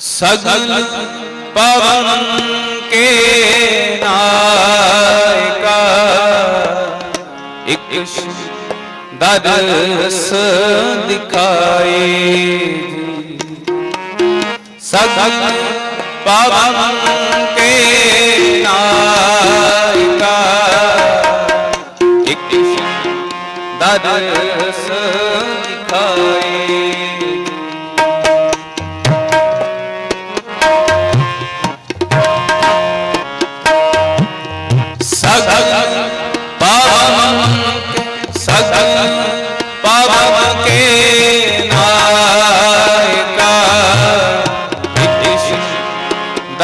ਸਗਲ ਪਵਨ ਕੇ ਨਾਇਕਾ। ਇਕ ਦਰਸ ਦਿਖਾਏ ਸਗਲ ਪਵਨ ਕੇ ਨਾਇਕਾ। ਇਕ ਦਰਸ ਦਿਖਾਏ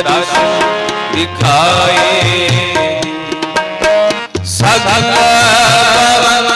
ਦਰਸ਼ਨ ਦਿਖਾਏ ਸਗਲ ਪਵਨ